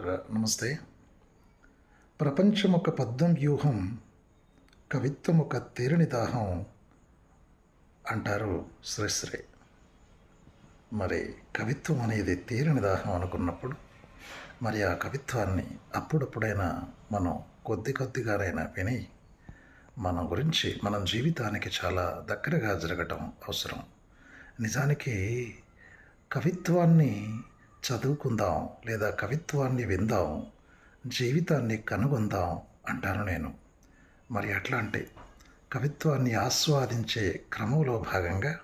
నమస్తే. ప్రపంచం ఒక పద్యం వ్యూహం కవిత్వం ఒక తీరని దాహం అంటారు శ్రీశ్రీ. మరి కవిత్వం అనేది తీరని దాహం అనుకున్నప్పుడు మరి ఆ కవిత్వాన్ని అప్పుడప్పుడైనా మనం కొద్ది కొద్దిగానైనా విని మన గురించి మన జీవితానికి చాలా దగ్గరగా జరగటం అవసరం. నిజానికి కవిత్వాన్ని చదువుకుందాం లేదా కవిత్వాన్ని విందాం జీవితాన్ని కనుగొందాం అంటాను నేను. మరి అట్లా అంటే కవిత్వాన్ని ఆస్వాదించే క్రమంలో భాగంగా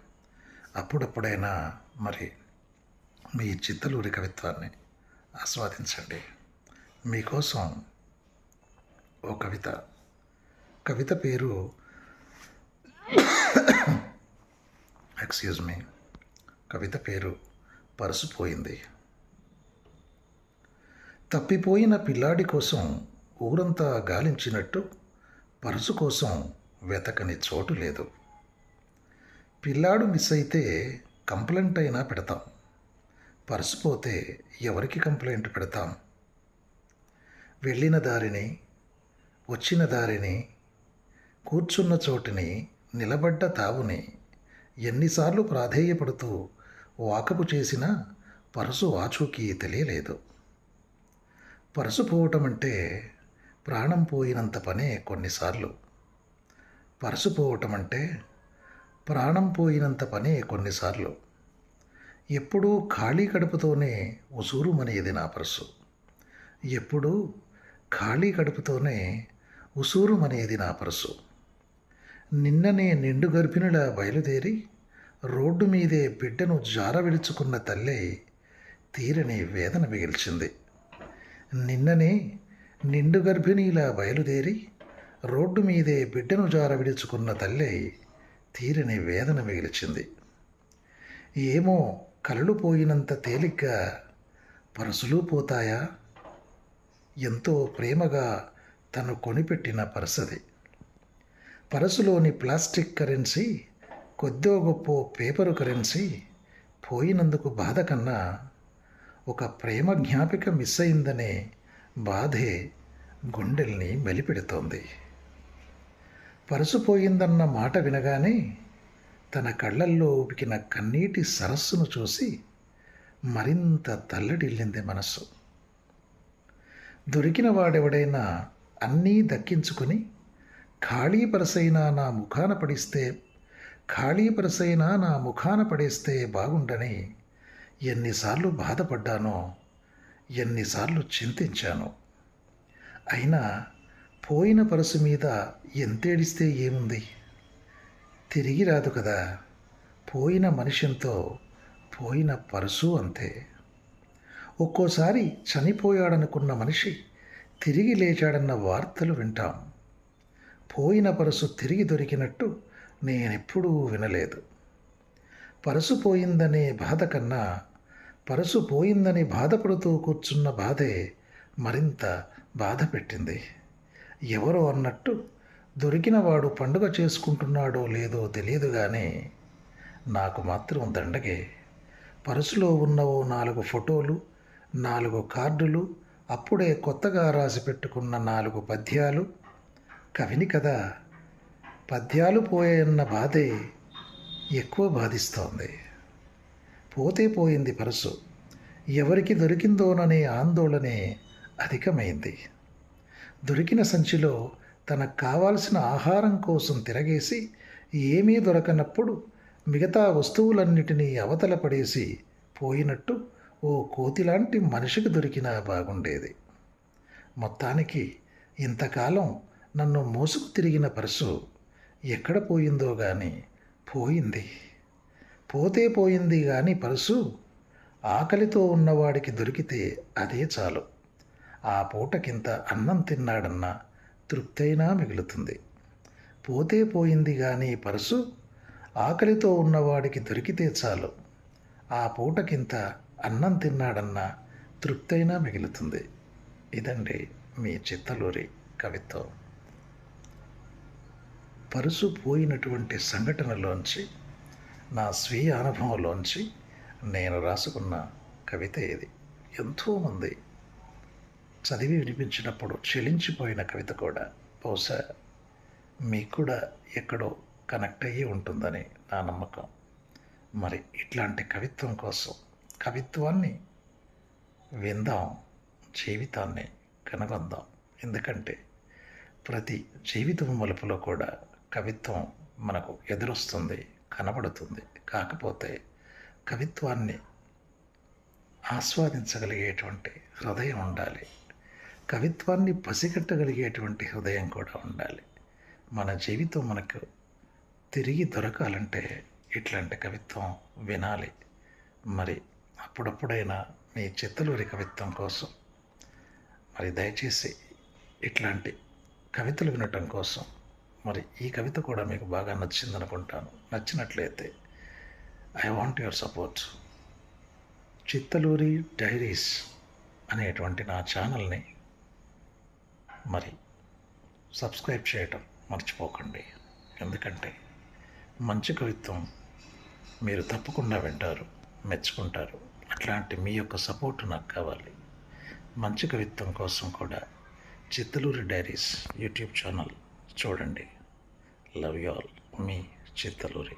అప్పుడప్పుడైనా మరి మీ చిత్తలూరి కవిత్వాన్ని ఆస్వాదించండి. మీకోసం ఓ కవిత. కవిత పేరు ఎక్స్క్యూజ్ మీ కవిత పేరు పరుసుపోయింది. తప్పిపోయిన పిల్లాడి కోసం ఊరంతా గాలించినట్టు పరుసు కోసం వెతకని చోటు లేదు. పిల్లాడు మిస్ అయితే కంప్లైంట్ అయినా పెడతాం. పర్సు పోతే ఎవరికి కంప్లైంట్ పెడతాం? వెళ్ళిన దారిని వచ్చిన దారిని కూర్చున్న చోటుని నిలబడ్డ తావుని ఎన్నిసార్లు ప్రాధేయపడుతూ వాకపు చేసినా పరుసు ఆచూకీ తెలియలేదు. పరుసు పోవటం అంటే ప్రాణం పోయినంత పనే కొన్నిసార్లు. పరుసు పోవటం అంటే ప్రాణం పోయినంత పనే కొన్నిసార్లు. ఎప్పుడూ ఖాళీ కడుపుతోనే ఉసూరుమనేది నా పరసు. ఎప్పుడూ ఖాళీ కడుపుతోనే ఉసూరుమనేది నా పరుసు. నిన్ననే నిండు గర్భిణిలా బయలుదేరి రోడ్డు మీదే బిడ్డను జార విడుచుకున్న తల్లే తీరని వేదన మిగిల్చింది. నిన్ననే నిండు గర్భిణీలా బయలుదేరి రోడ్డు మీదే బిడ్డను జార విడుచుకున్న తల్లి తీరని వేదన మిగిల్చింది. ఏమో కలలు పోయినంత తేలిగ్గా పరసులు పోతాయా? ఎంతో ప్రేమగా తను కొనిపెట్టిన పరసది. పరసులోని ప్లాస్టిక్ కరెన్సీ కొద్దో గొప్ప పేపరు కరెన్సీ పోయినందుకు బాధ కన్నా ఒక ప్రేమ జ్ఞాపిక మిస్ అయిందనే బాధే గుండెల్ని మెలిపెడుతోంది పరుసుపోయిందన్న మాట వినగానే తన కళ్ళల్లో ఉపికిన కన్నీటి సరస్సును చూసి మరింత తల్లడిల్లింది మనస్సు. దొరికిన వాడెవడైనా అన్నీ దక్కించుకుని ఖాళీ పరసైనా నా ముఖాన పడిస్తే ఖాళీ పరసైనా నా ముఖాన పడేస్తే బాగుండని ఎన్నిసార్లు బాధపడ్డానో ఎన్నిసార్లు చింతించాను. అయినా పోయిన పరసు మీద ఎంతేడిస్తే ఏముంది? తిరిగి రాదు కదా. పోయిన మనిషితో పోయిన పరుసు అంతే. ఒక్కోసారి చనిపోయాడనుకున్న మనిషి తిరిగి లేచాడన్న వార్తలు వింటాం. పోయిన పరుసు తిరిగి దొరికినట్టు నేనెప్పుడూ వినలేదు. పరుసు పోయిందనే బాధ కన్నా పరుసు పోయిందని బాధపడుతూ కూర్చున్న బాధే మరింత బాధ పెట్టింది. ఎవరో అన్నట్టు దొరికినవాడు పండుగ చేసుకుంటున్నాడో లేదో తెలియదు కానీ నాకు మాత్రం దండగే పరుసులో ఉన్న ఓ నాలుగు ఫోటోలు నాలుగు కార్డులు అప్పుడే కొత్తగా రాసి పెట్టుకున్న నాలుగు పద్యాలు. కవిని కదా పద్యాలు పోయాయన్న బాధే ఎక్కువ బాధిస్తోంది. పోతే పోయింది పరసు. ఎవరికి దొరికిందోననే ఆందోళనే అధికమైంది. దొరికిన సంచిలో తనకు కావాల్సిన ఆహారం కోసం తిరగేసి ఏమీ దొరకనప్పుడు మిగతా వస్తువులన్నిటినీ అవతల పడేసి పోయినట్టు ఓ కోతిలాంటి మనిషికి దొరికినా బాగుండేది. మొత్తానికి ఇంతకాలం నన్ను మోసుకు తిరిగిన పర్సు ఎక్కడ పోయిందో కానీ పోయింది. పోతే పోయింది కానీ పరుసు ఆకలితో ఉన్నవాడికి దొరికితే అదే చాలు. ఆ పూటకింత అన్నం తిన్నాడన్న తృప్తైనా మిగులుతుంది. పోతే పోయింది కానీ పరుసు ఆకలితో ఉన్నవాడికి దొరికితే చాలు. ఆ పూటకింత అన్నం తిన్నాడన్న తృప్తైనా మిగులుతుంది. ఇదండి మీ చిత్తలూరి కవిత్వం. పరుసు పోయినటువంటి సంఘటనలోంచి నా స్వీయ అనుభవంలోంచి నేను రాసుకున్న కవిత ఇది ఎంతోమంది చదివి వినిపించినప్పుడు చెలించిపోయిన కవిత కూడా. బహుశా మీకు కూడా ఎక్కడో కనెక్ట్ అయ్యి ఉంటుందని నా నమ్మకం. మరి ఇట్లాంటి కవిత్వం కోసం కవిత్వాన్ని విందాం జీవితాన్ని కనుగొందాం. ఎందుకంటే ప్రతి జీవితం మలుపులో కూడా కవిత్వం మనకు ఎదురొస్తుంది. కనబడుతుంది. కాకపోతే కవిత్వాన్ని ఆస్వాదించగలిగేటువంటి హృదయం ఉండాలి. కవిత్వాన్ని పసిగట్టగలిగేటువంటి హృదయం కూడా ఉండాలి. మన జీవితం మనకు తిరిగి దొరకాలంటే ఇట్లాంటి కవిత్వం వినాలి. మరి అప్పుడప్పుడైనా మీ చిత్తలూరి కవిత్వం కోసం మరి దయచేసి ఇట్లాంటి కవితలు వినటం కోసం మరి ఈ కవిత కూడా మీకు బాగా నచ్చిందనుకుంటాను. నచ్చినట్లయితే I want your support Chittaluri diaries అనేటువంటి నా ఛానల్ని మరి సబ్స్క్రైబ్ చేయటం మర్చిపోకండి. ఎందుకంటే మంచి కవిత్వం మీరు తప్పకుండా వింటారు మెచ్చుకుంటారు. అట్లాంటి మీ యొక్క సపోర్ట్ నాకు కావాలి. మంచి కవిత్వం కోసం కూడా చిత్తలూరి డైరీస్ యూట్యూబ్ ఛానల్ చూడండి. లవ్ యూ ఆల్ మీ చిత్తలూరి.